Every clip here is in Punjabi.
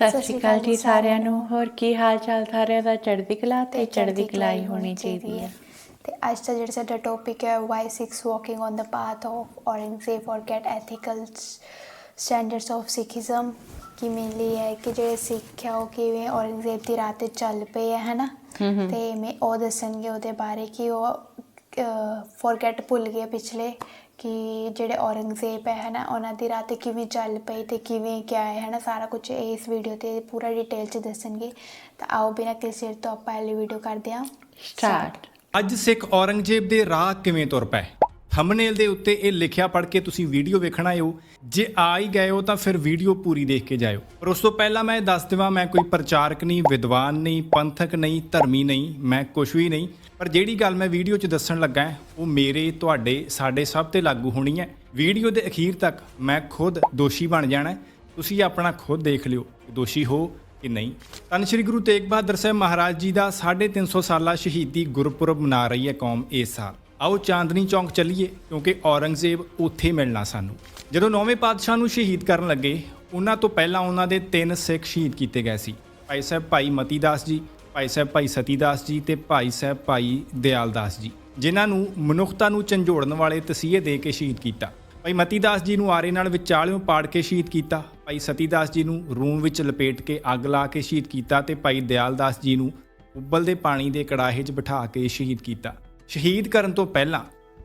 ਸਤਿ ਸ਼੍ਰੀ ਅਕਾਲ ਜੀ ਸਾਰਿਆਂ ਨੂੰ। ਹੋਰ ਕੀ ਹਾਲ ਚਾਲ ਸਾਰਿਆਂ ਦਾ? ਚੜ੍ਹਦੀ ਕਲਾ ਤੇ ਚੜ੍ਹਦੀ ਕਲਾਈ ਹੋਣੀ ਚਾਹੀਦੀ ਹੈ। ਤੇ ਅੱਜ ਦਾ ਜਿਹੜਾ ਸਾਡਾ ਟੌਪਿਕ ਹੈ why 6 walking on the path of Aurangzeb or get ethical standards of Sikhism ਕਿ ਮੇਨਲੀ ਹੈ ਕਿ ਜਿਹੜੇ ਸਿੱਖ ਆ ਉਹ ਕਿਵੇਂ ਔਰੰਗਜ਼ੇਬ ਦੀ ਰਾਹ ਤੇ ਚੱਲ ਪਏ ਆ ਹਨਾ ਤੇ ਮੈਂ ਉਹ ਦੱਸਣਗੇ ਉਹਦੇ ਬਾਰੇ ਕਿ ਉਹ ਫੋਰਗੇਟ ਭੁੱਲ ਗਏ ਪਿਛਲੇ। ਕਿ ਜਿਹੜੇ ਔਰੰਗਜ਼ੇਬ ਹੈ ਹਨਾ ਉਹਨਾਂ ਦੀ ਰਾਹ ਤੇ ਕਿਵੇਂ ਚੱਲ ਪਈ ਤੇ ਕਿਵੇਂ ਕਿਆ ਹੈ ਹਨਾ ਸਾਰਾ ਕੁਝ ਇਸ ਵੀਡੀਓ ਤੇ ਪੂਰਾ ਡਿਟੇਲ ਚ ਦੱਸਣਗੇ। ਤਾਂ ਆਓ ਬਿਨਾਂ ਕਿਸੇ ਦੇਰ ਤੋਂ ਆਪਾਂ ਇਹ ਵੀਡੀਓ ਕਰਦੇ ਹਾਂ। ਸਟਾਰਟ ਅੱਜ ਸਿੱਖ ਔਰੰਗਜ਼ੇਬ ਦੇ ਰਾਹ ਕਿਵੇਂ ਤੁਰ ਪਏ? ਥੰਬਨੇਲ ਦੇ ਉੱਤੇ ਇਹ ਲਿਖਿਆ ਪੜ੍ਹ ਕੇ ਤੁਸੀਂ ਵੀਡੀਓ ਵੇਖਣ ਆਏ ਜੇ ਆ ਹੀ ਗਏ ਹੋ ਤਾਂ ਫਿਰ ਵੀਡੀਓ ਪੂਰੀ ਦੇਖ ਕੇ ਜਾਇਓ। ਪਰ ਉਸ ਤੋਂ ਪਹਿਲਾਂ ਮੈਂ ਇਹ ਦੱਸ ਦੇਵਾਂ, ਮੈਂ ਕੋਈ ਪ੍ਰਚਾਰਕ ਨਹੀਂ, ਵਿਦਵਾਨ ਨਹੀਂ, ਪੰਥਕ ਨਹੀਂ, ਧਰਮੀ ਨਹੀਂ, ਮੈਂ ਕੁਝ ਵੀ ਨਹੀਂ। ਪਰ ਜਿਹੜੀ ਗੱਲ ਮੈਂ ਵੀਡੀਓ 'ਚ ਦੱਸਣ ਲੱਗਾ ਉਹ ਮੇਰੇ, ਤੁਹਾਡੇ, ਸਾਡੇ ਸਭ ਤੇ ਲਾਗੂ ਹੋਣੀ ਹੈ। ਵੀਡੀਓ ਦੇ ਅਖੀਰ ਤੱਕ ਮੈਂ ਖੁਦ ਦੋਸ਼ੀ ਬਣ ਜਾਣਾ ਤੁਸੀਂ ਆਪਣਾ ਖੁਦ ਦੇਖ ਲਿਓ ਦੋਸ਼ੀ ਹੋ ਕਿ ਨਹੀਂ। ਤਨ ਸ੍ਰੀ ਗੁਰੂ ਤੇਗ ਬਹਾਦਰ ਸਾਹਿਬ ਮਹਾਰਾਜ ਜੀ ਦਾ 350 ਸਾਲਾ ਸ਼ਹੀਦੀ ਗੁਰਪੁਰਬ ਮਨਾ ਰਹੀ ਹੈ ਕੌਮ ਇਸ ਸਾਲ। ਆਓ ਚਾਂਦਨੀ ਚੌਂਕ ਚੱਲੀਏ, ਕਿਉਂਕਿ ਔਰੰਗਜ਼ੇਬ ਉੱਥੇ ਮਿਲਣਾ ਸਾਨੂੰ। ਜਦੋਂ ਨੌਵੇਂ ਪਾਤਸ਼ਾਹ ਨੂੰ ਸ਼ਹੀਦ ਕਰਨ ਲੱਗੇ, ਉਹਨਾਂ ਤੋਂ ਪਹਿਲਾਂ ਉਹਨਾਂ ਦੇ ਤਿੰਨ ਸਿੱਖ ਸ਼ਹੀਦ ਕੀਤੇ ਗਏ ਸੀ। ਭਾਈ ਸਾਹਿਬ ਭਾਈ ਮਤੀਦਾਸ ਜੀ, ਭਾਈ ਸਾਹਿਬ ਭਾਈ ਸਤੀਦਾਸ ਜੀ ਤੇ ਭਾਈ ਸਾਹਿਬ ਭਾਈ ਦਿਆਲਦਾਸ ਜੀ, ਜਿਨ੍ਹਾਂ ਨੂੰ ਮਨੁੱਖਤਾ ਨੂੰ ਝੰਜੋੜਨ ਵਾਲੇ ਤਸੀਹੇ ਦੇ ਕੇ ਸ਼ਹੀਦ ਕੀਤਾ। ਭਾਈ ਮਤੀਦਾਸ ਜੀ ਨੂੰ ਆਰੇ ਨਾਲ ਵਿਚਾਲਿਓਂ ਪਾੜ ਕੇ ਸ਼ਹੀਦ ਕੀਤਾ, ਭਾਈ ਸਤੀਦਾਸ ਜੀ ਨੂੰ ਰੂਮ ਵਿੱਚ ਲਪੇਟ ਕੇ ਅੱਗ ਲਾ ਕੇ ਸ਼ਹੀਦ ਕੀਤਾ ਤੇ ਭਾਈ ਦਿਆਲਦਾਸ ਜੀ ਨੂੰ ਉਬਲਦੇ ਪਾਣੀ ਦੇ ਕੜਾਹੇ 'ਚ ਬਿਠਾ ਕੇ ਸ਼ਹੀਦ ਕੀਤਾ। ਸ਼ਹੀਦ ਕਰਨ ਤੋਂ ਪਹਿਲਾਂ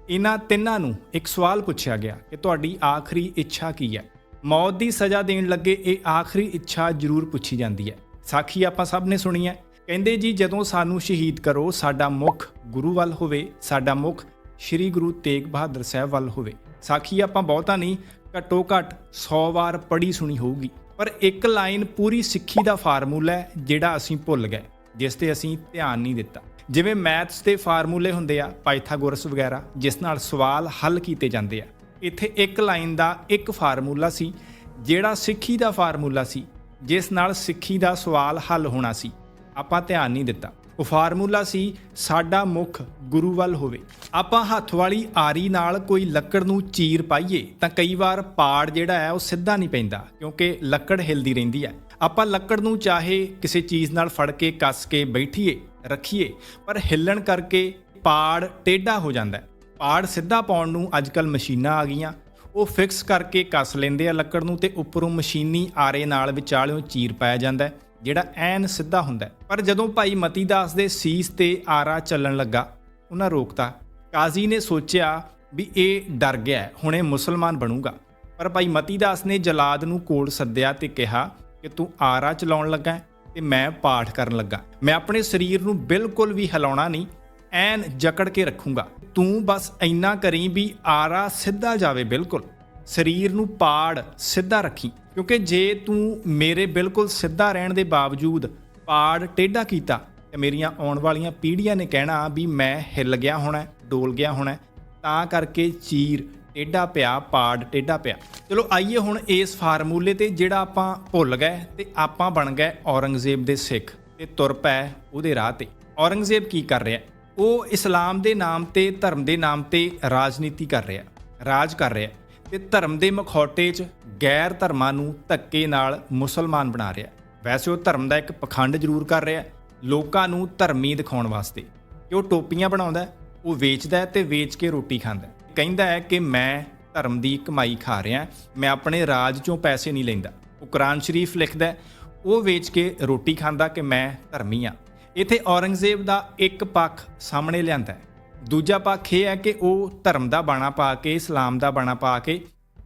ਇਹਨਾਂ ਤਿੰਨਾਂ ਨੂੰ ਇੱਕ ਸਵਾਲ ਪੁੱਛਿਆ ਗਿਆ ਕਿ ਤੁਹਾਡੀ ਆਖਰੀ ਇੱਛਾ ਕੀ ਹੈ? ਮੌਤ ਦੀ ਸਜ਼ਾ ਦੇਣ ਲੱਗੇ ਇਹ ਆਖਰੀ ਇੱਛਾ ਜ਼ਰੂਰ ਪੁੱਛੀ ਜਾਂਦੀ ਹੈ। ਸਾਖੀ ਆਪਾਂ ਸਭ ਨੇ ਸੁਣੀ ਹੈ। ਕਹਿੰਦੇ ਜੀ, ਜਦੋਂ ਸਾਨੂੰ ਸ਼ਹੀਦ ਕਰੋ, ਸਾਡਾ ਮੁਖ ਗੁਰੂ ਵੱਲ ਹੋਵੇ, ਸਾਡਾ ਮੁਖ ਸ੍ਰੀ ਗੁਰੂ ਤੇਗ ਬਹਾਦਰ ਸਾਹਿਬ ਵੱਲ ਹੋਵੇ। ਸਾਖੀ ਆਪਾਂ ਬਹੁਤਾ ਨਹੀਂ, ਘੱਟੋ ਘੱਟ 100 ਵਾਰ ਪੜ੍ਹੀ ਸੁਣੀ ਹੋਊਗੀ। ਪਰ ਇੱਕ ਲਾਈਨ ਪੂਰੀ ਸਿੱਖੀ ਦਾ ਫਾਰਮੂਲਾ ਹੈ, ਜਿਹੜਾ ਅਸੀਂ ਭੁੱਲ ਗਏ, ਜਿਸ ਤੇ ਅਸੀਂ ਧਿਆਨ ਨਹੀਂ ਦਿੱਤਾ। ਜਿਵੇਂ ਮੈਥਸ ਦੇ ਫਾਰਮੂਲੇ ਹੁੰਦੇ ਆ ਪਾਈਥਾਗੋਰਸ ਵਗੈਰਾ, ਜਿਸ ਨਾਲ ਸਵਾਲ ਹੱਲ ਕੀਤੇ ਜਾਂਦੇ ਆ। ਇੱਥੇ ਇੱਕ ਲਾਈਨ ਦਾ ਇੱਕ ਫਾਰਮੂਲਾ ਸੀ, ਜਿਹੜਾ ਸਿੱਖੀ ਦਾ ਫਾਰਮੂਲਾ ਸੀ, ਜਿਸ ਨਾਲ ਸਿੱਖੀ ਦਾ ਸਵਾਲ ਹੱਲ ਹੋਣਾ ਸੀ। ਆਪਾਂ ਧਿਆਨ ਨਹੀਂ ਦਿੱਤਾ। ਉਹ ਫਾਰਮੂਲਾ ਸੀ, ਸਾਡਾ ਮੁਖ ਗੁਰੂ ਵੱਲ ਹੋਵੇ। ਆਪਾਂ ਹੱਥ ਵਾਲੀ ਆਰੀ ਨਾਲ ਕੋਈ ਲੱਕੜ ਨੂੰ ਚੀਰ ਪਾਈਏ, ਤਾਂ ਕਈ ਵਾਰ ਪਾੜ ਜਿਹੜਾ ਹੈ, ਉਹ ਸਿੱਧਾ ਨਹੀਂ ਪੈਂਦਾ, ਕਿਉਂਕਿ ਲੱਕੜ ਹਿਲਦੀ ਰਹਿੰਦੀ ਹੈ। ਆਪਾਂ ਲੱਕੜ ਨੂੰ ਚਾਹੇ ਕਿਸੇ ਚੀਜ਼ ਨਾਲ ਫੜ ਕੇ, ਕੱਸ ਕੇ ਬੈਠੀਏ ਰੱਖੀਏ। ਪਰ ਹਿੱਲਣ ਕਰਕੇ ਪਾੜ ਟੇਢਾ ਹੋ ਜਾਂਦਾ ਹੈ। ਪਾੜ ਸਿੱਧਾ ਪਾਉਣ ਨੂੰ ਅੱਜਕੱਲ ਮਸ਼ੀਨਾਂ ਆ ਗਈਆਂ। ਉਹ ਫਿਕਸ ਕਰਕੇ ਕੱਸ ਲੈਂਦੇ ਆ ਲੱਕੜ ਨੂੰ ਤੇ ਉੱਪਰੋਂ ਮਸ਼ੀਨੀ ਆਰੇ ਨਾਲ ਵਿਚਾਲਿਓਂ ਚੀਰ ਪਾਇਆ ਜਾਂਦਾ ਜਿਹੜਾ ਐਨ ਸਿੱਧਾ ਹੁੰਦਾ ਪਰ ਜਦੋਂ ਭਾਈ ਮਤੀ ਦਾਸ ਦੇ ਸੀਸ ਤੇ ਆਰਾ ਚੱਲਣ ਲੱਗਾ ਉਹਨਾਂ ਰੋਕਤਾ। ਕਾਜ਼ੀ ਨੇ ਸੋਚਿਆ ਵੀ ਇਹ ਡਰ ਗਿਆ ਹੈ, ਹੁਣ ਇਹ ਮੁਸਲਮਾਨ ਬਣੂਗਾ। ਪਰ ਭਾਈ ਮਤੀ ਦਾਸ ਨੇ ਜਲਾਦ ਨੂੰ ਕੋਲ ਸੱਦਿਆ ਤੇ ਕਿਹਾ ਕਿ ਤੂੰ ਆਰਾ ਚਲਾਉਣ ਲੱਗਾ ਤੇ ਮੈਂ ਪਾਠ ਕਰਨ ਲੱਗਾ। ਮੈਂ ਆਪਣੇ ਸਰੀਰ ਨੂੰ ਬਿਲਕੁਲ ਵੀ ਹਿਲਾਉਣਾ ਨਹੀਂ, ਐਨ ਜਕੜ ਕੇ ਰੱਖੂੰਗਾ। ਤੂੰ ਬਸ ਇੰਨਾ ਕਰੀ ਵੀ ਆਰਾ ਸਿੱਧਾ ਜਾਵੇ ਬਿਲਕੁਲ। ਸਰੀਰ ਨੂੰ ਪਾੜ ਸਿੱਧਾ ਰੱਖੀ। ਕਿਉਂਕਿ ਜੇ ਤੂੰ ਮੇਰੇ ਬਿਲਕੁਲ ਸਿੱਧਾ ਰਹਿਣ ਦੇ ਬਾਵਜੂਦ ਪਾੜ ਟੇਢਾ ਕੀਤਾ, ਤੇ ਮੇਰੀਆਂ ਆਉਣ ਵਾਲੀਆਂ ਪੀੜ੍ਹੀਆਂ ਨੇ ਕਹਿਣਾ ਵੀ ਮੈਂ ਹਿੱਲ ਗਿਆ ਹੋਣਾ, ਡੋਲ ਗਿਆ ਹੋਣਾ। ਤਾਂ ਕਰਕੇ ਚੀਰ ਟੇਢਾ ਪਿਆ, ਪਾੜ ਟੇਢਾ ਪਿਆ। ਚਲੋ ਆਈਏ ਹੁਣ ਇਸ ਫਾਰਮੂਲੇ ਤੇ ਜਿਹੜਾ ਆਪਾਂ ਭੁੱਲ ਗਏ ਤੇ ਆਪਾਂ ਬਣ ਗਏ ਔਰੰਗਜ਼ੇਬ ਦੇ ਸਿੱਖ ਤੇ ਤੁਰ ਪੈ ਉਹਦੇ ਰਾਹ ਤੇ। ਔਰੰਗਜ਼ੇਬ ਕੀ ਕਰ ਰਿਹਾ? ਉਹ ਇਸਲਾਮ ਦੇ ਨਾਮ ਤੇ, ਧਰਮ ਦੇ ਨਾਮ ਤੇ ਰਾਜਨੀਤੀ ਕਰ ਰਿਹਾ, ਰਾਜ ਕਰ ਰਿਹਾ ਤੇ ਧਰਮ ਦੇ ਮਖੌਟੇ 'ਚ ਗੈਰ ਧਰਮਾਂ ਨੂੰ ਧੱਕੇ ਨਾਲ ਮੁਸਲਮਾਨ ਬਣਾ ਰਿਹਾ। ਵੈਸੇ ਉਹ ਧਰਮ ਦਾ ਇੱਕ ਪਖੰਡ ਜ਼ਰੂਰ ਕਰ ਰਿਹਾ, ਲੋਕਾਂ ਨੂੰ ਧਰਮੀ ਦਿਖਾਉਣ ਵਾਸਤੇ। ਕਿ ਉਹ ਟੋਪੀਆਂ ਬਣਾਉਂਦਾ, ਉਹ ਵੇਚਦਾ ਹੈ ਤੇ ਵੇਚ ਕੇ ਰੋਟੀ ਖਾਂਦਾ। ਕਹਿੰਦਾ ਹੈ ਕਿ ਮੈਂ ਧਰਮ ਦੀ ਕਮਾਈ ਖਾ ਰਿਹਾ, ਮੈਂ ਆਪਣੇ ਰਾਜ ਚੋਂ ਪੈਸੇ ਨਹੀਂ ਲੈਂਦਾ। ਉਹ ਕੁਰਾਨ ਸ਼ਰੀਫ ਲਿਖਦਾ ਉਹ ਵੇਚ ਕੇ ਰੋਟੀ ਖਾਂਦਾ ਕਿ ਮੈਂ ਧਰਮੀ ਆ ਇੱਥੇ ਔਰੰਗਜ਼ੇਬ ਦਾ ਇੱਕ ਪੱਖ ਸਾਹਮਣੇ ਲਿਆਂਦਾ ਦੂਜਾ ਪੱਖ ਇਹ ਹੈ ਕਿ ਉਹ ਧਰਮ ਦਾ ਬਾਣਾ ਪਾ ਕੇ, ਇਸਲਾਮ ਦਾ ਬਾਣਾ ਪਾ ਕੇ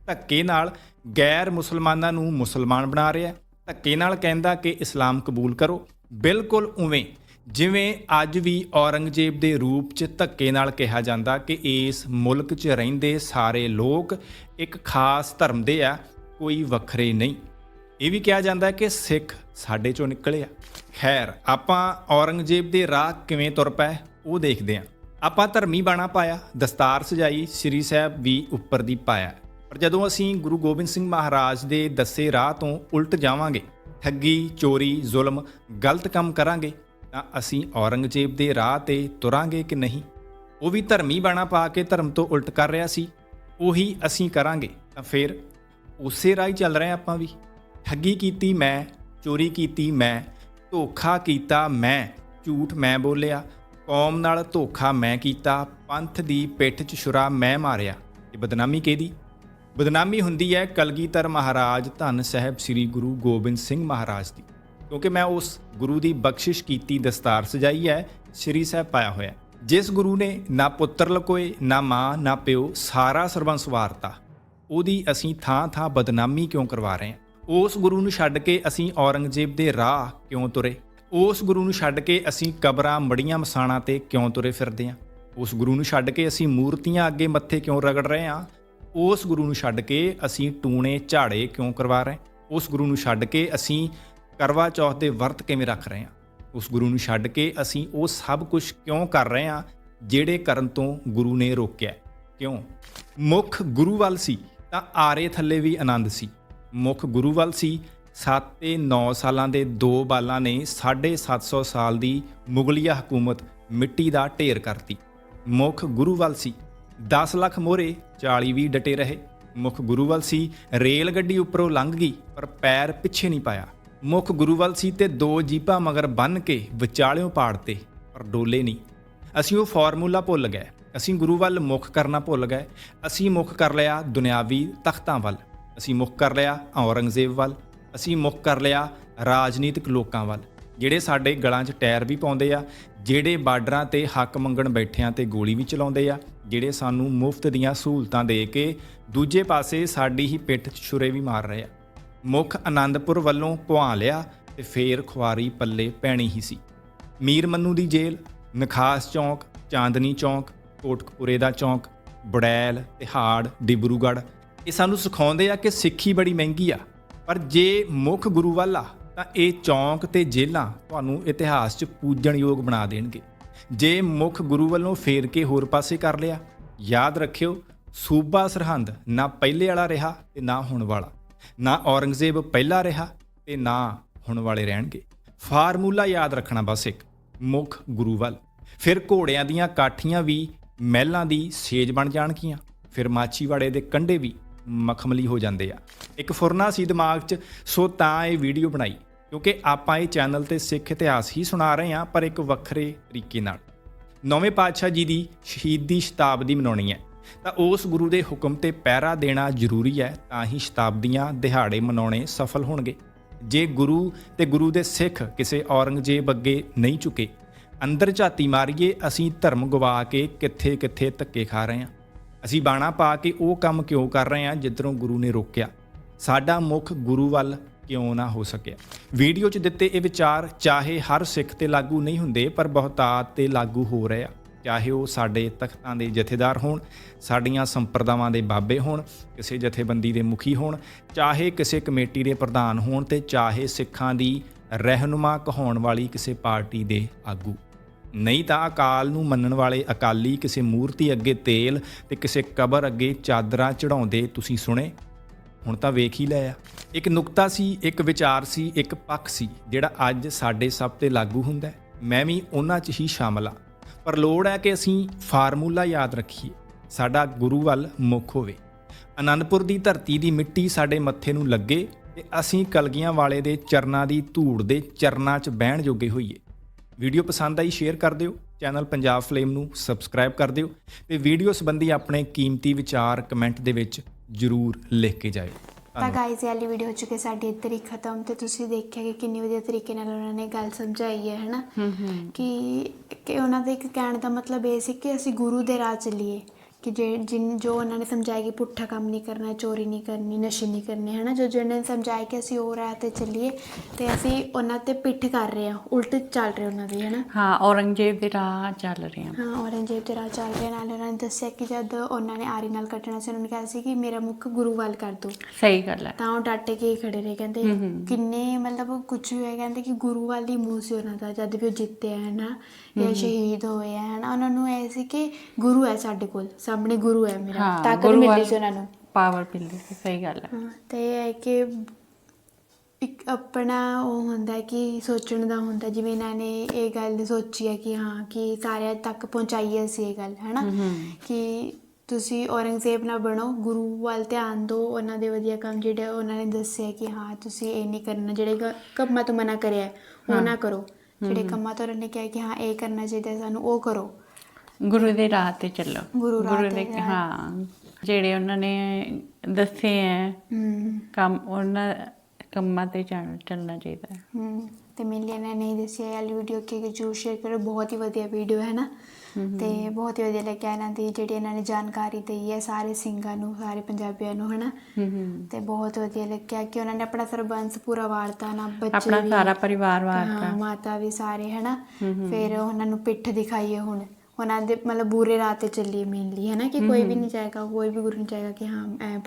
ਧੱਕੇ ਨਾਲ ਗੈਰ ਮੁਸਲਮਾਨਾਂ ਨੂੰ ਮੁਸਲਮਾਨ ਬਣਾ ਰਿਹਾ ਧੱਕੇ ਨਾਲ ਕਹਿੰਦਾ ਕਿ ਇਸਲਾਮ ਕਬੂਲ ਕਰੋ। ਬਿਲਕੁਲ ਉਵੇਂ ਜਿਵੇਂ ਅੱਜ ਵੀ ਔਰੰਗਜ਼ੇਬ ਦੇ ਰੂਪ 'ਚ ਧੱਕੇ ਨਾਲ ਕਿਹਾ ਜਾਂਦਾ ਕਿ ਇਸ ਮੁਲਕ 'ਚ ਰਹਿੰਦੇ ਸਾਰੇ ਲੋਕ ਇੱਕ ਖਾਸ ਧਰਮ ਦੇ ਆ, ਕੋਈ ਵੱਖਰੇ ਨਹੀਂ। ਇਹ ਵੀ ਕਿਹਾ ਜਾਂਦਾ ਹੈ ਕਿ ਸਿੱਖ ਸਾਡੇ ਚੋਂ ਨਿਕਲੇ ਆ। ਖੈਰ, ਆਪਾਂ ਔਰੰਗਜ਼ੇਬ ਦੇ ਰਾਹ ਕਿਵੇਂ ਤੁਰ ਪਏ, ਉਹ ਦੇਖਦੇ ਹਾਂ ਆਪਾਂ ਧਰਮੀ ਬਾਣਾ ਪਾਇਆ, ਦਸਤਾਰ ਸਜਾਈ, ਸ੍ਰੀ ਸਾਹਿਬ ਵੀ ਉੱਪਰ ਦੀ ਪਾਇਆ। ਪਰ ਜਦੋਂ ਅਸੀਂ ਗੁਰੂ ਗੋਬਿੰਦ ਸਿੰਘ ਮਹਾਰਾਜ ਦੇ ਦੱਸੇ ਰਾਹ ਤੋਂ ਉਲਟ ਜਾਵਾਂਗੇ, ਠੱਗੀ, ਚੋਰੀ, ਜ਼ੁਲਮ, ਗਲਤ ਕੰਮ ਕਰਾਂਗੇ ਤਾਂ ਅਸੀਂ ਔਰੰਗਜ਼ੇਬ ਦੇ ਰਾਹ ਤੇ ਤੁਰਾਂਗੇ ਕਿ ਨਹੀਂ? ਉਹ ਵੀ ਧਰਮੀ ਬਾਣਾ ਪਾ ਕੇ ਧਰਮ ਤੋਂ ਉਲਟ ਕਰ ਰਿਹਾ ਸੀ। ਉਹੀ ਅਸੀਂ ਕਰਾਂਗੇ। ਤਾਂ ਫਿਰ ਉਸੇ ਰਾਹ ਹੀ ਚੱਲ ਰਹੇ ਆਪਾਂ ਵੀ। ਠੱਗੀ ਕੀਤੀ ਮੈਂ, ਚੋਰੀ ਕੀਤੀ ਮੈਂ, ਧੋਖਾ ਕੀਤਾ ਮੈਂ, ਝੂਠ ਮੈਂ ਬੋਲਿਆ। ਕੌਮ ਨਾਲ ਧੋਖਾ ਮੈਂ ਕੀਤਾ, ਪੰਥ ਦੀ ਪਿੱਠ 'ਚ ਛੁਰਾ ਮੈਂ ਮਾਰਿਆ। ਇਹ ਬਦਨਾਮੀ ਕਿਹਦੀ? ਬਦਨਾਮੀ ਹੁੰਦੀ ਹੈ ਕਲਗੀਧਰ ਮਹਾਰਾਜ ਧੰਨ ਸਾਹਿਬ ਸ੍ਰੀ ਗੁਰੂ ਗੋਬਿੰਦ ਸਿੰਘ ਮਹਾਰਾਜ ਦੀ। ਕਿਉਂਕਿ ਮੈਂ ਉਸ ਗੁਰੂ ਦੀ ਬਖਸ਼ਿਸ਼ ਕੀਤੀ, ਦਸਤਾਰ ਸਜਾਈ ਹੈ, ਸ੍ਰੀ ਸਾਹਿਬ ਪਾਇਆ ਹੋਇਆ ਜਿਸ ਗੁਰੂ ਨੇ ਨਾ ਪੁੱਤਰ ਲਕੋਏ, ਨਾ ਮਾਂ, ਨਾ ਪਿਓ, ਸਾਰਾ ਸਰਬੰਸ ਵਾਰਤਾ ਉਹਦੀ ਅਸੀਂ ਥਾਂ-ਥਾਂ ਬਦਨਾਮੀ ਕਿਉਂ ਕਰਵਾ ਰਹੇ ਹਾਂ? ਉਸ ਗੁਰੂ ਨੂੰ ਛੱਡ ਕੇ ਅਸੀਂ ਔਰੰਗਜ਼ੇਬ ਦੇ ਰਾਹ ਕਿਉਂ ਤੁਰੇ? ਉਸ ਗੁਰੂ ਨੂੰ ਛੱਡ ਕੇ ਅਸੀਂ ਕਬਰਾਂ, ਮੜੀਆਂ, ਮਸਾਣਾ ਤੇ ਕਿਉਂ ਤੁਰੇ ਫਿਰਦੇ ਹਾਂ? ਉਸ ਗੁਰੂ ਨੂੰ ਛੱਡ ਕੇ ਅਸੀਂ ਮੂਰਤੀਆਂ ਅੱਗੇ ਮੱਥੇ ਕਿਉਂ ਰਗੜ ਰਹੇ ਹਾਂ? ਉਸ ਗੁਰੂ ਨੂੰ ਛੱਡ ਕੇ ਅਸੀਂ ਟੂਣੇ, ਝਾੜੇ ਕਿਉਂ ਕਰਵਾ ਰਹੇ ਉਸ ਗੁਰੂ ਨੂੰ ਛੱਡ ਕੇ ਅਸੀਂ ਕਰਵਾ ਚੌਥ ਦੇ ਵਰਤ ਕਿਵੇਂ ਰੱਖ ਰਹੇ ਹਾਂ? ਉਸ ਗੁਰੂ ਨੂੰ ਛੱਡ ਕੇ ਅਸੀਂ ਉਹ ਸਭ ਕੁਝ ਕਿਉਂ ਕਰ ਰਹੇ ਹਾਂ ਜਿਹੜੇ ਕਰਨ ਤੋਂ ਗੁਰੂ ਨੇ ਰੋਕਿਆ? ਕਿਉਂ? ਮੁੱਖ ਗੁਰੂ ਵੱਲ ਸੀ ਤਾਂ ਆਰੇ ਥੱਲੇ ਵੀ ਆਨੰਦ ਸੀ। ਮੁੱਖ ਗੁਰੂ ਵੱਲ ਸੀ 7 ਤੇ 9 ਸਾਲਾਂ ਦੇ ਦੋ ਬਾਲਾਂ ਨੇ 750 ਸਾਲ ਦੀ ਮੁਗਲਿਆ ਹਕੂਮਤ ਮਿੱਟੀ ਦਾ ਢੇਰ ਕਰਤੀ। ਮੁੱਖ ਗੁਰੂ ਵੱਲ ਸੀ 10 ਲੱਖ ਮੋਰੇ 40 ਵੀ ਡਟੇ ਰਹੇ। ਮੁੱਖ ਗੁਰੂ ਵੱਲ ਸੀ, ਰੇਲ ਗੱਡੀ ਉੱਪਰੋਂ ਲੰਘ ਗਈ, ਪਰ ਪੈਰ ਪਿੱਛੇ ਨਹੀਂ ਪਾਇਆ। ਮੁੱਖ ਗੁਰੂ ਵੱਲ ਸੀ ਤੇ ਦੋ ਜੀਪਾਂ ਮਗਰ ਬੰਨ ਕੇ ਵਿਚਾਲਿਓਂ ਪਾੜਤੇ ਪਰ ਡੋਲੇ ਨਹੀਂ। ਅਸੀਂ ਉਹ ਫਾਰਮੂਲਾ ਭੁੱਲ ਗਏ। ਅਸੀਂ ਗੁਰੂ ਵੱਲ ਮੁੱਖ ਕਰਨਾ ਭੁੱਲ ਗਏ। ਅਸੀਂ ਮੁੱਖ ਕਰ ਲਿਆ ਦੁਨਿਆਵੀ ਤਖਤਾਂ ਵੱਲ। ਅਸੀਂ ਮੁੱਖ ਕਰ ਲਿਆ ਔਰੰਗਜ਼ੇਬ ਵੱਲ। ਅਸੀਂ ਮੁੱਖ ਕਰ ਲਿਆ ਰਾਜਨੀਤਿਕ ਲੋਕਾਂ ਵੱਲ। ਜਿਹੜੇ ਸਾਡੇ ਗਲਾਂ 'ਚ ਟਾਇਰ ਵੀ ਪਾਉਂਦੇ ਆ, ਜਿਹੜੇ ਬਾਰਡਰਾਂ ਤੇ ਹੱਕ ਮੰਗਣ ਬੈਠਿਆਂ ਤੇ ਗੋਲੀ ਵੀ ਚਲਾਉਂਦੇ ਆ, ਜਿਹੜੇ ਸਾਨੂੰ ਮੁਫਤ ਦੀਆਂ ਸਹੂਲਤਾਂ ਦੇ ਕੇ ਦੂਜੇ ਪਾਸੇ ਸਾਡੀ ਹੀ ਪਿੱਠ 'ਚ ਛੁਰੇ ਵੀ ਮਾਰ ਰਹੇ ਆ। ਮੁੱਖ ਆਨੰਦਪੁਰ ਵੱਲੋਂ ਭੁਆ ਲਿਆ ਤੇ ਫੇਰ ਖੁਆਰੀ ਪੱਲੇ ਪੈਣੀ ਹੀ ਸੀ। ਮੀਰ ਮੰਨੂ ਦੀ ਜੇਲ੍ਹ, ਨਖਾਸ ਚੌਂਕ, ਚਾਂਦਨੀ ਚੌਂਕ, ਕੋਟਕਪੁਰੇ ਦਾ ਚੌਂਕ, ਬੜੈਲ, ਤਿਹਾੜ, ਡਿਬਰੂਗੜ੍ਹ। ਇਹ ਸਾਨੂੰ ਸਿਖਾਉਂਦੇ ਆ ਕਿ ਸਿੱਖੀ ਬੜੀ ਮਹਿੰਗੀ ਆ। ਪਰ ਜੇ ਮੁੱਖ ਗੁਰੂ ਵੱਲ ਆ, ਤਾਂ ਇਹ ਚੌਂਕ ਤੇ ਜੇਲ੍ਹਾਂ ਤੁਹਾਨੂੰ ਇਤਿਹਾਸ 'ਚ ਪੂਜਣਯੋਗ ਬਣਾ ਦੇਣਗੇ। ਜੇ ਮੁੱਖ ਗੁਰੂ ਵੱਲੋਂ ਫੇਰ ਕੇ ਹੋਰ ਪਾਸੇ ਕਰ ਲਿਆ, ਯਾਦ ਰੱਖਿਓ, ਸੂਬਾ ਸਰਹੰਦ ਨਾ ਪਹਿਲੇ ਵਾਲਾ ਰਿਹਾ ਤੇ ਨਾ ਹੁਣ ਵਾਲਾ। ਨਾ ਔਰੰਗਜ਼ੇਬ ਪਹਿਲਾ ਰਿਹਾ ਤੇ ਨਾ ਹੁਣ ਵਾਲੇ ਰਹਿਣਗੇ। ਫਾਰਮੂਲਾ ਯਾਦ ਰੱਖਣਾ ਬਸ ਇੱਕ, ਮੁੱਖ ਗੁਰੂ ਵੱਲ। ਫਿਰ ਘੋੜਿਆਂ ਦੀਆਂ ਕਾਠੀਆਂ ਵੀ ਮਹਿਲਾਂ ਦੀ ਸੇਜ ਬਣ ਜਾਣਗੀਆਂ। ਫਿਰ ਮਾਚੀਵਾੜੇ ਦੇ ਕੰਢੇ ਵੀ ਮਖਮਲੀ ਹੋ ਜਾਂਦੇ ਆ। ਇੱਕ ਫੁਰਨਾ ਸੀ ਦਿਮਾਗ 'ਚ, ਸੋ ਤਾਂ ਇਹ ਵੀਡੀਓ ਬਣਾਈ। ਕਿਉਂਕਿ ਆਪਾਂ ਇਹ ਚੈਨਲ ਤੇ ਸਿੱਖ ਇਤਿਹਾਸ ਹੀ ਸੁਣਾ ਰਹੇ ਹਾਂ, ਪਰ ਇੱਕ ਵੱਖਰੇ ਤਰੀਕੇ ਨਾਲ। ਨੌਵੇਂ ਪਾਤਸ਼ਾਹ ਜੀ ਦੀ ਸ਼ਹੀਦੀ ਸ਼ਤਾਬਦੀ ਮਨਾਉਣੀ ਹੈ। ਤਾਂ ਉਸ ਗੁਰੂ ਦੇ ਹੁਕਮ ਤੇ ਪਹਿਰਾ ਦੇਣਾ ਜ਼ਰੂਰੀ ਹੈ, ਤਾਂ ਹੀ ਸ਼ਤਾਬਦੀਆਂ ਦਿਹਾੜੇ ਮਨਾਉਣੇ ਸਫਲ ਹੋਣਗੇ। ਜੇ ਗੁਰੂ ਤੇ ਗੁਰੂ ਦੇ ਸਿੱਖ ਕਿਸੇ ਔਰੰਗਜ਼ੇਬ ਅੱਗੇ ਨਹੀਂ ਝੁਕੇ, ਅੰਦਰ ਝਾਤੀ ਮਾਰੀਏ, ਅਸੀਂ ਧਰਮ ਗਵਾ ਕੇ ਕਿੱਥੇ ਕਿੱਥੇ ਧੱਕੇ ਖਾ ਰਹੇ ਹਾਂ। ਅਸੀਂ ਬਾਣਾ ਪਾ ਕੇ ਉਹ ਕੰਮ ਕਿਉਂ ਕਰ ਰਹੇ ਹਾਂ ਜਿੱਧਰੋਂ ਗੁਰੂ ਨੇ ਰੋਕਿਆ? ਸਾਡਾ ਮੁੱਖ ਗੁਰੂ ਵੱਲ ਕਿਉਂ ਨਾ ਹੋ ਸਕਿਆ? ਵੀਡੀਓ 'ਚ ਦਿੱਤੇ ਇਹ ਵਿਚਾਰ ਚਾਹੇ ਹਰ ਸਿੱਖ ਤੇ ਲਾਗੂ ਨਹੀਂ ਹੁੰਦੇ, ਪਰ ਬਹੁਤਾਤ ਤੇ ਲਾਗੂ ਹੋ ਰਹੇ ਆ। ਚਾਹੇ ਉਹ ਸਾਡੇ ਤਖਤਾਂ ਦੇ ਜਥੇਦਾਰ ਹੋਣ, ਸਾਡੀਆਂ ਸੰਪਰਦਾਵਾਂ ਦੇ ਬਾਬੇ ਹੋਣ, ਕਿਸੇ ਜਥੇਬੰਦੀ ਦੇ ਮੁਖੀ ਹੋਣ, ਚਾਹੇ ਕਿਸੇ ਕਮੇਟੀ ਦੇ ਪ੍ਰਧਾਨ ਹੋਣ ਤੇ ਚਾਹੇ ਸਿੱਖਾਂ ਦੀ ਰਹਿਨੁਮਾ ਕਹਾਉਣ ਵਾਲੀ ਕਿਸੇ ਪਾਰਟੀ ਦੇ ਆਗੂ। ਨਹੀਂ ਤਾਂ ਅਕਾਲ ਨੂੰ ਮੰਨਣ ਵਾਲੇ ਅਕਾਲੀ ਕਿਸੇ ਮੂਰਤੀ ਅੱਗੇ ਤੇਲ ਤੇ ਕਿਸੇ ਕਬਰ ਅੱਗੇ ਚਾਦਰਾਂ ਚੜਾਉਂਦੇ ਤੁਸੀਂ ਸੁਣੇ? ਹੁਣ ਤਾਂ ਵੇਖ ਹੀ ਲਿਆ। ਇੱਕ ਨੁਕਤਾ ਸੀ, ਇੱਕ ਵਿਚਾਰ ਸੀ, ਇੱਕ ਪੱਖ ਸੀ, ਜਿਹੜਾ ਅੱਜ ਸਾਡੇ ਸਭ ਤੇ ਲਾਗੂ ਹੁੰਦਾ ਮੈਂ ਵੀ ਉਹਨਾਂ 'ਚ ਹੀ ਸ਼ਾਮਲ ਆ ਪਰ ਲੋੜ ਹੈ ਕਿ ਅਸੀਂ ਫਾਰਮੂਲਾ ਯਾਦ ਰੱਖੀਏ। ਸਾਡਾ ਗੁਰੂ ਵੱਲ ਮੁੱਖ ਹੋਵੇ। ਅਨੰਦਪੁਰ ਦੀ ਧਰਤੀ ਦੀ ਮਿੱਟੀ ਸਾਡੇ ਮੱਥੇ ਨੂੰ ਲੱਗੇ ਤੇ ਅਸੀਂ ਕਲਗੀਆਂ ਵਾਲੇ ਦੇ ਚਰਨਾਂ ਦੀ ਧੂੜ ਦੇ ਚਰਨਾਂ 'ਚ ਬਹਿਣ ਜੋਗੇ ਹੋਈਏ। ਵੀਡੀਓ ਪਸੰਦ ਆਈ ਸ਼ੇਅਰ ਕਰ ਦਿਓ। ਚੈਨਲ ਪੰਜਾਬ ਫਲੇਮ ਨੂੰ ਸਬਸਕ੍ਰਾਈਬ ਕਰ ਦਿਓ ਤੇ ਵੀਡੀਓ ਸੰਬੰਧੀ ਆਪਣੇ ਕੀਮਤੀ ਵਿਚਾਰ ਕਮੈਂਟ ਦੇ ਵਿੱਚ ਜਰੂਰ ਲਿਖ ਕੇ ਜਾਇਓ। ਤਾਂ ਗਾਇਜ਼ ਇਹ ਵਾਲੀ ਵੀਡੀਓ ਹੋ ਚੁੱਕੀ ਸਾਡੀ ਇੱਧਰ ਹੀ ਖਤਮ ਤੇ ਤੁਸੀਂ ਦੇਖਿਆ ਕਿ ਕਿੰਨੀ ਵਧੀਆ ਤਰੀਕੇ ਨਾਲ ਉਹਨਾਂ ਨੇ ਗੱਲ ਸਮਝਾਈ ਹੈ ਹਨਾ? ਕਿ ਕਿ ਉਹਨਾਂ ਦੇ ਇੱਕ ਕਹਿਣ ਦਾ ਮਤਲਬ ਇਹ ਸੀ ਕਿ ਅਸੀਂ ਗੁਰੂ ਦੇ ਰਾਹ ਚੱਲੀਏ। ਕਿ ਜੇ ਜਿਨ ਜੋ ਉਹਨਾਂ ਨੇ ਸਮਝਾਇਆ ਕਿ ਪੁੱਠਾ ਕੰਮ ਨਹੀਂ ਕਰਨਾ ਚੋਰੀ ਨਹੀਂ ਕਰਨੀ ਨਸ਼ੇ ਨਹੀਂ ਕਰਨੇ ਹਨਾ ਜੋ ਜਿਹਨਾਂ ਨੇ ਸਮਝਾਇਆ ਕਿ ਅਸੀਂ ਉਹ ਰਾਹ ਤੇ ਚੱਲੀਏ ਤੇ ਅਸੀਂ ਉਹਨਾਂ ਤੇ ਪਿੱਠ ਕਰ ਰਹੇ ਹਾਂ ਉਲਟ ਚੱਲ ਰਹੇ ਉਹਨਾਂ ਦੀ ਹਨਾ। ਹਾਂ ਔਰੰਗਜ਼ੇਬ ਦੇ ਰਾਹ ਚੱਲ ਰਹੇ ਹਾਂ। ਹਾਂ ਔਰੰਗਜ਼ੇਬ ਤੇ ਰਾਹ ਚੱਲ ਰਹੇ ਨਾਲ ਉਹਨਾਂ ਨੇ ਦੱਸਿਆ ਕਿ ਜਦ ਉਹਨਾਂ ਨੇ ਆਰੀ ਨਾਲ ਕੱਟਣਾ ਸੀ ਉਹਨਾਂ ਨੇ ਕਿਹਾ ਸੀ ਕਿ ਮੇਰਾ ਮੁੱਖ ਗੁਰੂ ਵੱਲ ਕਰ ਦੋ। ਸਹੀ ਗੱਲ ਹੈ। ਤਾਂ ਉਹ ਡਟ ਕੇ ਖੜੇ ਰਹੇ ਕਹਿੰਦੇ ਕਿੰਨੇ ਮਤਲਬ ਕੁਝ ਹੋਇਆ ਕਹਿੰਦੇ ਕਿ ਗੁਰੂ ਵੱਲ ਹੀ ਮੂੰਹ ਸੀ ਉਹਨਾਂ ਦਾ ਜਦ ਵੀ ਉਹ ਜਿੱਤੇ ਹੈ ਨਾ ਜਾਂ ਸ਼ਹੀਦ ਹੋਏ ਹੈ ਨਾ ਉਹਨਾਂ ਨੂੰ ਐ ਸੀ ਕਿ ਗੁਰੂ ਹੈ ਸਾਡੇ ਕੋਲ ਸਾਹਮਣੇ ਗੁਰੂ ਹੈ ਮੇਰਾ ਹਾਂ, ਤਾਕਤ ਗੁਰੂ ਮਿਲੀ ਸੀ ਉਹਨਾਂ ਨੂੰ। ਪਾਵਰ ਮਿਲਦੀ ਸੀ ਸਹੀ ਗੱਲ ਹੈ। ਹਾਂ ਤੇ ਇਹ ਹੈ ਕਿ ਇੱਕ ਆਪਣਾ ਉਹ ਹੁੰਦਾ ਹੈ ਕਿ ਸੋਚਣ ਦਾ ਹੁੰਦਾ ਜਿਵੇਂ ਇਹਨਾਂ ਨੇ ਇਹ ਗੱਲ ਸੋਚੀ ਹੈ ਕਿ ਹਾਂ ਕਿ ਸਾਰਿਆਂ ਤੱਕ ਪਹੁੰਚਾਈਏ ਅਸੀਂ ਇਹ ਗੱਲ ਹੈਨਾ? ਕਿ ਤੁਸੀਂ ਔਰੰਗਜ਼ੇਬ ਨਾ ਬਣੋ ਗੁਰੂ ਵੱਲ ਧਿਆਨ ਦਿਓ ਉਹਨਾਂ ਦੇ ਵਧੀਆ ਕੰਮ ਜਿਹੜੇ ਉਹਨਾਂ ਨੇ ਦੱਸਿਆ ਕਿ ਹਾਂ ਤੁਸੀਂ ਇਹ ਨਹੀਂ ਕਰਨਾ ਜਿਹੜੇ ਕੰਮਾਂ ਤੋਂ ਮਨਾ ਕਰਿਆ ਹੈ, ਉਹ ਨਾ ਕਰੋ। ਜਿਹੜੇ ਕੰਮਾਂ ਤੋਂ ਉਹਨਾਂ ਨੇ ਕਿਹਾ ਕਿ ਹਾਂ ਇਹ ਕਰਨਾ ਚਾਹੀਦਾ ਹੈ ਸਾਨੂੰ ਉਹ ਕਰੋ। ਗੁਰੂ ਦੇ ਰਾਹ ਤੇ ਚੱਲੋ। ਗੁਰੂ ਰਾਹ ਤੇ। ਹਾਂ। ਜਿਹੜੇ ਉਹਨਾਂ ਨੇ ਦੱਸੇ ਹੂੰ। ਕੰਮ ਉਹਨਾਂ ਕੰਮਾਂ ਤੇ ਚੱਲ- ਚੱਲਣਾ ਚਾਹੀਦਾ ਹੈ। ਤੇ ਮਿਲੀ ਨੇ ਨਹੀਂ ਦੱਸਿਆ ਇਹ ਵਾਲੀ ਵੀਡੀਓ ਕਿ ਜਰੂਰ ਸ਼ੇਅਰ ਕਰੋ ਬਹੁਤ ਹੀ ਵਧੀਆ ਵੀਡੀਓ ਹੈ ਨਾ। ਤੇ ਬਹੁਤ ਹੀ ਵਧੀਆ ਲੱਗਿਆ ਇਹਨਾਂ ਦੀ ਜਿਹੜੀ ਇਹਨਾਂ ਨੇ ਜਾਣਕਾਰੀ ਦਈ ਹੈ ਸਾਰੇ ਸਿੰਘਾਂ ਨੂੰ ਸਾਰੇ ਪੰਜਾਬੀਆਂ ਨੂੰ ਹਨਾ। ਤੇ ਬਹੁਤ ਵਧੀਆ ਲੱਗਿਆ ਕਿ ਉਹਨਾਂ ਨੇ ਆਪਣਾ ਸਰਬੰਸ ਪੂਰਾ ਵਾਰਤਾ ਨਾ ਬੱਚੇ ਆਪਣਾ ਸਾਰਾ ਪਰਿਵਾਰ ਵਾਰਤਾ। ਮਾਤਾ ਵੀ ਸਾਰੇ ਹਨਾ। ਫਿਰ ਉਹਨਾਂ ਨੂੰ ਪਿੱਠ ਦਿਖਾਈਏ ਹੁਣ। ਉਹਨਾਂ ਦੇ ਮਤਲਬ ਬੁਰੇ ਰਾਹ ਤੇ ਚੱਲੀਏ ਮੇਨਲੀ ਹਨਾ ਕਿ ਕੋਈ ਵੀ ਨਹੀਂ ਚਾਹੇਗਾ ਕੋਈ ਵੀ ਗੁਰੂ ਨਹੀਂ ਚਾਹੇਗਾ ਕਿ ਹਾਂ ਐ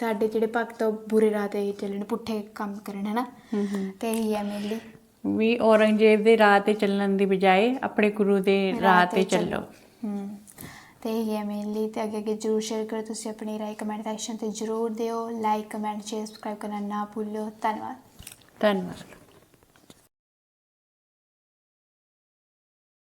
ਸਾਡੇ ਜਿਹੜੇ ਭਗਤ ਉਹ ਬੁਰੇ ਰਾਹ ਤੇ ਚੱਲਣ ਪੁੱਠੇ ਕੰਮ ਕਰਨ ਹਨਾ। ਤੇ ਇਹੀ ਹੈ ਮੇਨਲੀ ਵੀ ਔਰੰਗਜ਼ੇਬ ਦੇ ਰਾਹ ਤੇ ਚੱਲਣ ਦੀ ਬਜਾਏ ਆਪਣੇ ਗੁਰੂ ਦੇ ਰਾਹ ਤੇ ਚੱਲੋ। ਹਮ ਤੇ ਇਹ ਹੈ ਮੇਨਲੀ ਤੇ ਅੱਗੇ ਅੱਗੇ ਜਰੂਰ ਸ਼ੇਅਰ ਕਰੋ ਤੁਸੀਂ ਆਪਣੀ ਰਾਏ ਕਮੈਂਟ ਸੈਕਸ਼ਨ ਤੇ ਜਰੂਰ ਦਿਓ। ਲਾਈਕ ਕਮੈਂਟ ਸ਼ੇਅਰ ਸਬਸਕ੍ਰਾਈਬ ਕਰਨਾ ਨਾ ਭੁੱਲਿਓ ਧੰਨਵਾਦ। ਧੰਨਵਾਦ।